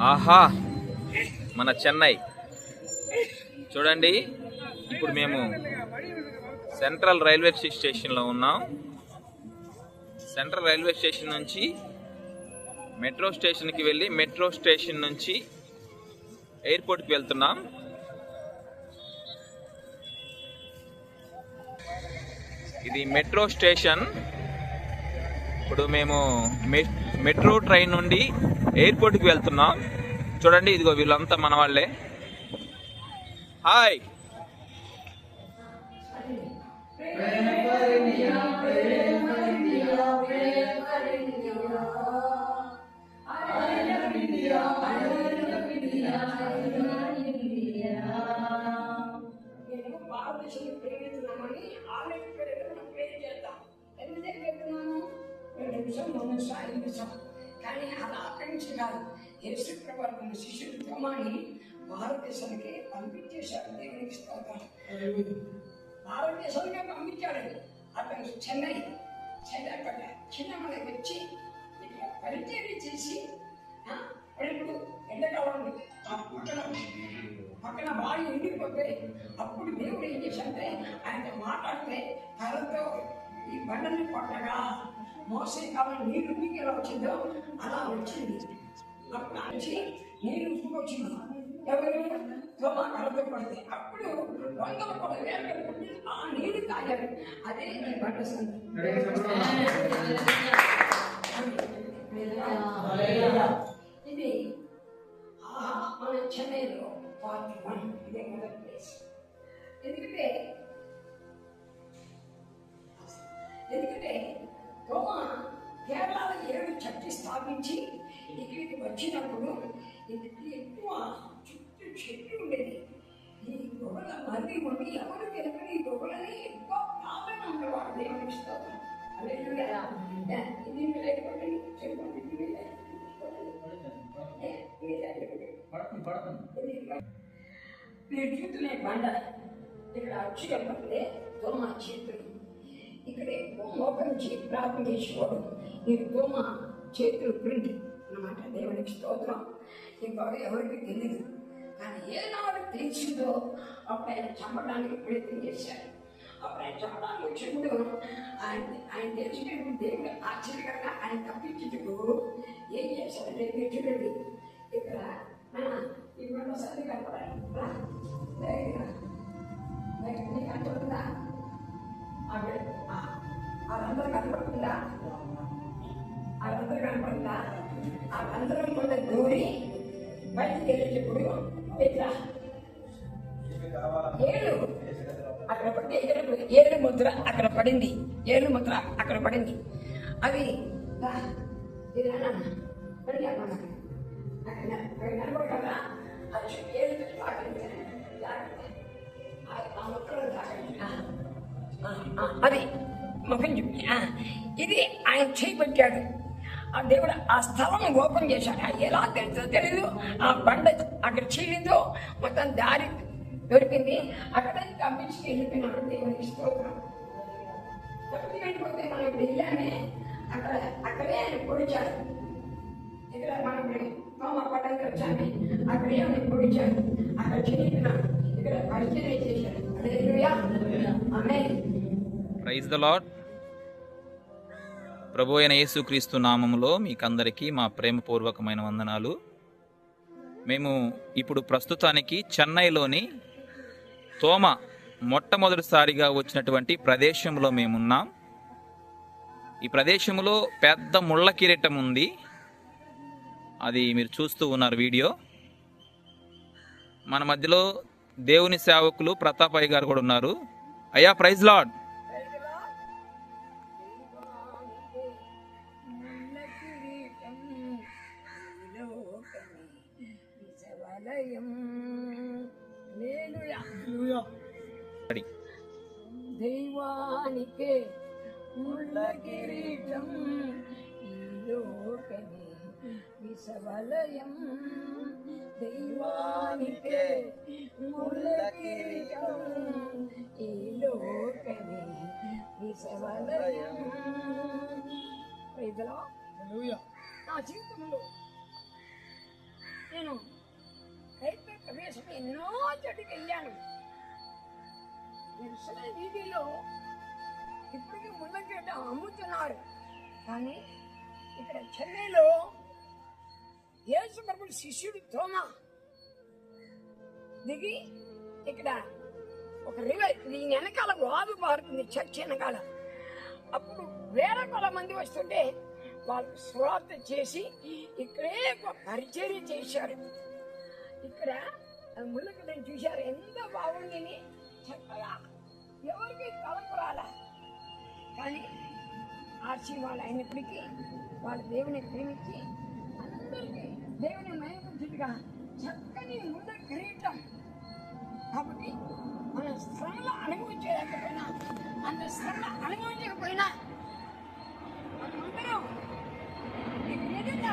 ఆహా మన చెన్నై. చూడండి ఇప్పుడు మేము సెంట్రల్ రైల్వే స్టేషన్లో ఉన్నాం. సెంట్రల్ రైల్వే స్టేషన్ నుంచి మెట్రో స్టేషన్కి వెళ్ళి మెట్రో స్టేషన్ నుంచి ఎయిర్పోర్ట్కి వెళ్తున్నాం. ఇది మెట్రో స్టేషన్. ఇప్పుడు మేము మె- మెట్రో ట్రైన్ నుండి ఎయిర్పోర్ట్కి వెళ్తున్నాం. చూడండి ఇదిగో వీళ్ళంతా మన వాళ్ళే. హాయ్. నేను భారతదేశం ప్రేమిస్తున్నామని ఆలయం పేరు మనం చేద్దాం. ఎందుకంటే పెడుతున్నాము రెండు నిమిషం మూడు నిమిషం ఐదు నిమిషం కానీ అలా అక్కడి నుంచి కాదు. యేసు ప్రభు శిష్యుడు తోమాని భారతదేశానికి పంపించేశాడు దేవునికి స్తోత్రం. భారతదేశానికి పంపించాడు. అతను చెన్నై చెన్నై పడ్డ చిన్నమ్మకి వచ్చి ఇక్కడ పరిచయం చేసి ఇప్పుడు ఎండాకాలం ఆ పక్కన పక్కన బావి ఎండిపోతే అప్పుడు దేవుడు ఏం చేశాడంటే ఆయన మాట్లాడితే కర్రతో ఈ బండని కొట్టగా మోసే కాలం నీరు మీకు ఎలా వచ్చిందో అలా వచ్చింది. అప్పుడు నుంచి నీరు ఉప్పుకొచ్చింది ఎవరు తోమా కర్రతో కొడితే. అప్పుడు వందల కొడ వేల ఆ నీరు తాగారు. అదే ఈ బండ సంగతి. ఎందుకంటే గోమ కేరళలో ఏడు చట్టి స్థాపించి ఇక్కడికి వచ్చినప్పుడు ఇది ఎక్కువ చుట్టూ చెట్లు ఉండేది ఈ గొడవల మళ్ళీ ఉండి ఎవరు తెలియని ఈ గొడవలని ఎక్కువ ప్రాబ్లం ఉండేవాడు దేవుని స్తోత్రం. ఇది మీరు లేకపోతే చెప్పండి. మీరు లేకపోతే. ఏ, మీరు లేకపోతే. మీరు చూస్తున్న ఈ బండ ఇక్కడ అచ్చు చెప్పండి దోమ చేతులు. ఇక్కడ మోకం నుంచి ప్రార్థన ఈ దోమ చేతులు ప్రింట్ అన్నమాట. దేవునికి స్తోత్రం. ఇంకో ఎవరికి తెలియదు కానీ ఏనాడు తెలిసిందో అప్పుడు ఆయన చంపడానికి ప్రయత్నం చేశారు అప్పుడు ఆయన చంపడానికి వచ్చినప్పుడు ఆయన ఆయన తెలిసినప్పుడు దేవుడు ఆశ్చర్యకరంగా ఆయన తప్పించుటకు ఏం చేశారంటే మీరు చూడండి. ఇక్కడ మన ఇక్కడ సర్ది కనపడాలి. అక్కడ అందరూ ధైర్యం. నీకు కనపడుతుందా? ఆ- వాళ్ళందరూ కనపడుతుందా వాళ్ళందరం కూడా దూరి బయటికి వెళ్ళేటప్పుడు ఇట్లా ఏడు. అక్కడ పడితే ఏడు ఏళ్ళు ముద్ర అక్కడ పడింది. ఏడు ముద్ర అక్కడ పడింది. అది ఇది ఆయన చేపెట్టాడు ఆ దేవుడు ఆ స్థలం ఓపెన్ చేశాడు. ఎలా తెలుస్తుందో తెలీదు. ఆ బండ అక్కడ చీలిందో మొత్తం దారి దొరికింది. అక్కడ పంపించి వెళ్ళిపోయినాడు దేవునికి స్తోత్రం. తప్పికి వెళ్ళిపోతే మనం ఇప్పుడు వెళ్ళామే అక్కడ అక్కడే ఆయన పొడిచాడు. ఇక్కడ మనం ఇప్పుడు తోమ పట్టణకి వచ్చామే అక్కడే ఆయన పొడిచాడు. అక్కడ చిరిగినాడు ఇక్కడ పరిచయం చేశాడు. అదే ఆమేన్ ప్రైజ్ ద లాడ్ ప్రభు అయిన యేసుక్రీస్తు నామములో మీకందరికీ మా ప్రేమపూర్వకమైన వందనాలు. మేము ఇప్పుడు ప్రస్తుతానికి చెన్నైలోని తోమ మొట్టమొదటిసారిగా వచ్చినటువంటి ప్రదేశంలో మేమున్నాం. ఈ ప్రదేశంలో పెద్ద ముళ్ళ కిరీటం ఉంది. అది మీరు చూస్తూ ఉన్నారు వీడియో. మన మధ్యలో దేవుని సేవకులు ప్రతాపయ్య గారు కూడా ఉన్నారు. అయ్యా ప్రైజ్ లాడ్ దైవానికే ముళ్ళ కిరీటం ఈ లోకమే విసవలయం దైవానికే ముళ్ళ కిరీటం ఈ లోకమే విసవలయం ప్రైజ్లో నా జీవితంలో ఎన్నో చోటికి వెళ్ళాను నిరసన వీధిలో ఇప్పటికీ ముళ్ళగడ్డ అమ్ముతున్నారు. కానీ ఇక్కడ చెన్నైలో యేసు ప్రభుడు శిష్యుడు తోమా. దిగి ఇక్కడ ఒక రివర్ దీని వెనకాల వాగు పారుతుంది చర్చ్ వెనకాల. అప్పుడు వేల కొల మంది వస్తుంటే వాళ్ళు స్వార్థ చేసి ఇక్కడే ఒక పరిచర్య చేశారు. ఇక్కడ ముళ్ళకదని చూశారు. ఎంత బాగుంది చక్కగా ఎవరికి కలపరాల? రాలా కానీ ఆర్చి వాళ్ళు అయినప్పటికీ వాళ్ళ దేవుని ప్రేమించి అందరికీ దేవుని మయపరిచిగా చక్కని ముందు కిరీటం. కాబట్టి మన శ్రమలు అనుభవించలేకపోయినా అంత శ్రమ అనుభవించకపోయినా మనమందరం ఈ ఎదుట